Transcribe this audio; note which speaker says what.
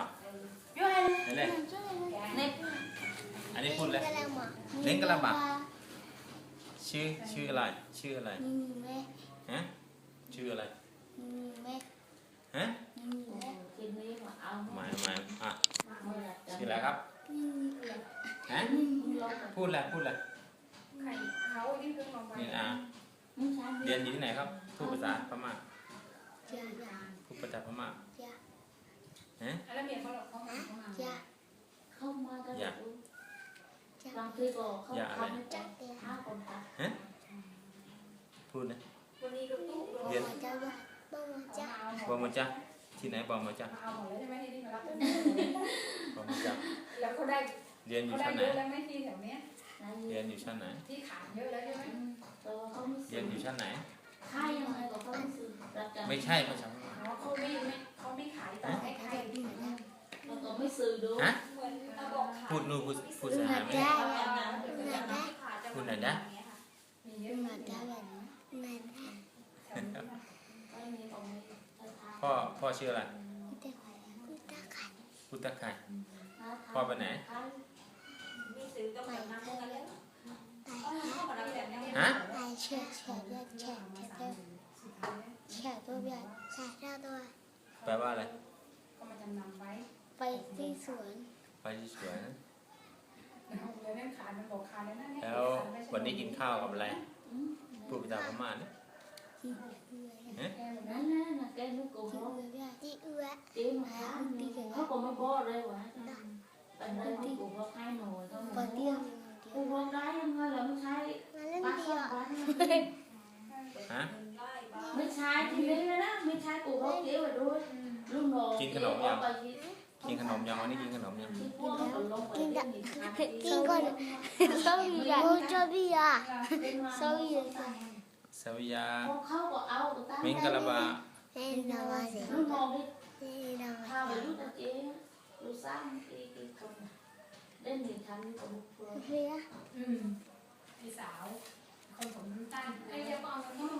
Speaker 1: มาเห็
Speaker 2: นเ
Speaker 1: อันนี้พูดเลย เล่นกะละหมาก ชื่อชื่ออะไร ชื่ออะไร ฮะ ชื่ออะไร ฮะ
Speaker 3: หมา
Speaker 1: ยหมายอะ ชื่ออะไรครับ ฮะ พูดเลยพูด
Speaker 4: เลย
Speaker 1: นี่อะเรียนอยู่ที่ไหนครับ พูดภาษาพม่าพูดภาษาพม่า ฮะ
Speaker 4: แล้วเมียเขาหลอกเขามาเขามา
Speaker 3: จ้า
Speaker 2: เข้ามากัน
Speaker 3: จ้า
Speaker 2: บางทีก็เขาเขาไม่จัดห้าคนตัด
Speaker 1: พูดนะ
Speaker 4: วันนี้ลูกตู้
Speaker 1: เรียน
Speaker 3: จ้าว่าบ้ามาจ้า
Speaker 4: เอาหม
Speaker 1: บอ
Speaker 4: ด
Speaker 1: กมาจ้ะที่ไหนบอกมาจ้ะ
Speaker 4: มาเอาหมดแล้วใช่ไหมที่มารับ
Speaker 1: บอกมาจ้ะ
Speaker 4: แล้วเขาได้
Speaker 1: เรียนอยู่
Speaker 4: เขาได้
Speaker 1: ชั้นไหน
Speaker 4: เยอะแล้วไหมที่แถวเนี้ย
Speaker 1: เรียนอยู่ชั้นไหน
Speaker 4: ที่ขายเยอะแล้วใช่ไหม
Speaker 2: แต่ว่าเขาไม่
Speaker 1: เรียนอยู่ชั้นไหน
Speaker 2: ค่ายยังไงก็เขาไม่ซื้อประจำ
Speaker 1: ไม่ใช่ภาษาพ
Speaker 2: ซื้อดู
Speaker 1: ฮะ
Speaker 4: เหมือนตะบอกขาย
Speaker 1: พูดนู่นพูดพูดภาษาไหนไหม
Speaker 3: จ้า
Speaker 1: พูดไหนอยนะ
Speaker 4: มีเยอะ
Speaker 3: มาจ้าแบบนั้นนั่น
Speaker 2: ไม่มีตรงนี้
Speaker 1: พ่อพ่อชื่ออะไร
Speaker 3: แต่ขวัญกูตาขัน
Speaker 1: พุทธคายพ่อไปไหน
Speaker 4: มีซื้อต้องแบบน้ำมันแล้ว
Speaker 3: ตาย
Speaker 4: เขามารับแบบนี้
Speaker 1: ฮะ
Speaker 3: ตายเฉยเฉยเฉยเฉยเฉยเฉยตัวใหญ่ใส่เจ้าตัว
Speaker 1: แปลว่าอะไร
Speaker 4: ก็มาจำนำไว้
Speaker 3: ไปที่สวน
Speaker 1: ไปที่สวนนะ
Speaker 4: แล้วนั่นขายมันบอกขายแล้วนั่น
Speaker 1: แล้ววันนี้กินข้าวกับอะไร พูดภาษาพม่าเนี่ย
Speaker 3: ที่เอื้อ
Speaker 1: ฮะ
Speaker 2: นั่นแหละนะแกนึกกู
Speaker 3: ที่
Speaker 2: เขา
Speaker 3: เอื้อที่เอื้อ
Speaker 2: เจ๊มาเขาก็ไม่บอกเลยวะเป็นเรื่องที่กูบอกให้หน่อยก็
Speaker 3: ปอ
Speaker 2: ไม่
Speaker 3: เตี้ย
Speaker 2: กูบอกได้ยังไงล่ะไม่ใช่
Speaker 3: มาเล่น
Speaker 2: ป้า
Speaker 3: เดี
Speaker 2: ส
Speaker 3: ย
Speaker 2: อง
Speaker 3: ว
Speaker 2: ป้า
Speaker 1: ฮะ
Speaker 2: ไม่ใช่ที่นี่นะไม่ใช่กูบอกเจ๊ไปด้วยลูกน้อง
Speaker 1: กินขนมยังวันนี้กินขนมยัง
Speaker 3: กินกับกินก่อนซอวี่อะโอ้ซอวี่อะซอวี่อะ
Speaker 1: สวิยา
Speaker 2: เขาก็เอาตั้ง
Speaker 1: มิงกะลาบา
Speaker 3: เล่นนาวาสิ
Speaker 2: ลูกน้องที่
Speaker 3: เล่นนาวา
Speaker 2: พาไปลูกตาเจ๊ลูกสร้างที่กี่คนเล่นหนึ่งทันกับลูกเพื่อน
Speaker 3: เฮีย
Speaker 4: อืมพี่สาวคนผมตั้งไอ้เรียกว่าเองิ